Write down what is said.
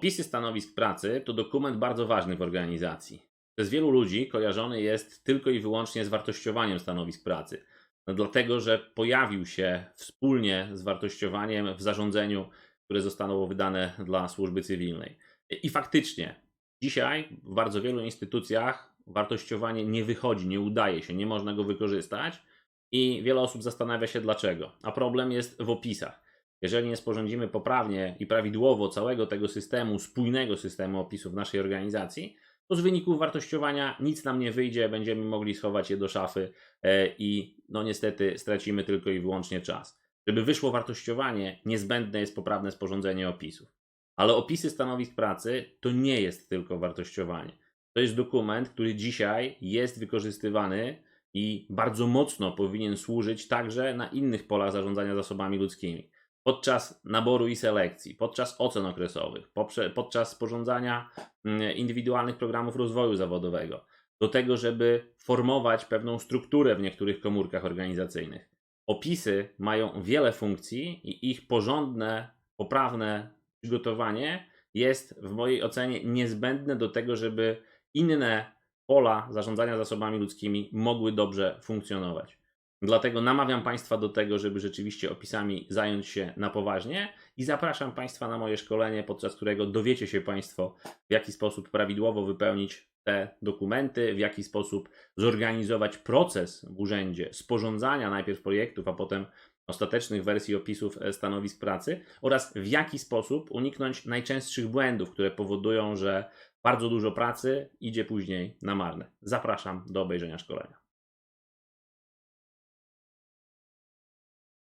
Opisy stanowisk pracy to dokument bardzo ważny w organizacji. Przez wielu ludzi kojarzony jest tylko i wyłącznie z wartościowaniem stanowisk pracy. No dlatego, że pojawił się wspólnie z wartościowaniem w zarządzeniu, które zostało wydane dla służby cywilnej. I faktycznie, dzisiaj w bardzo wielu instytucjach wartościowanie nie wychodzi, nie udaje się, nie można go wykorzystać i wiele osób zastanawia się dlaczego. A problem jest w opisach. Jeżeli nie sporządzimy poprawnie i prawidłowo całego tego systemu, spójnego systemu opisów naszej organizacji, to z wyników wartościowania nic nam nie wyjdzie, będziemy mogli schować je do szafy e, i no niestety stracimy tylko i wyłącznie czas. Żeby wyszło wartościowanie, niezbędne jest poprawne sporządzenie opisów. Ale opisy stanowisk pracy to nie jest tylko wartościowanie. To jest dokument, który dzisiaj jest wykorzystywany i bardzo mocno powinien służyć także na innych polach zarządzania zasobami ludzkimi. Podczas naboru i selekcji, podczas ocen okresowych, podczas sporządzania mm, indywidualnych programów rozwoju zawodowego, do tego, żeby formować pewną strukturę w niektórych komórkach organizacyjnych. Opisy mają wiele funkcji i ich porządne, poprawne przygotowanie jest w mojej ocenie niezbędne do tego, żeby inne pola zarządzania zasobami ludzkimi mogły dobrze funkcjonować. Dlatego namawiam Państwa do tego, żeby rzeczywiście opisami zająć się na poważnie i zapraszam Państwa na moje szkolenie, podczas którego dowiecie się Państwo, w jaki sposób prawidłowo wypełnić te dokumenty, w jaki sposób zorganizować proces w urzędzie sporządzania najpierw projektów, a potem ostatecznych wersji opisów e, stanowisk pracy oraz w jaki sposób uniknąć najczęstszych błędów, które powodują, że bardzo dużo pracy idzie później na marne. Zapraszam do obejrzenia szkolenia.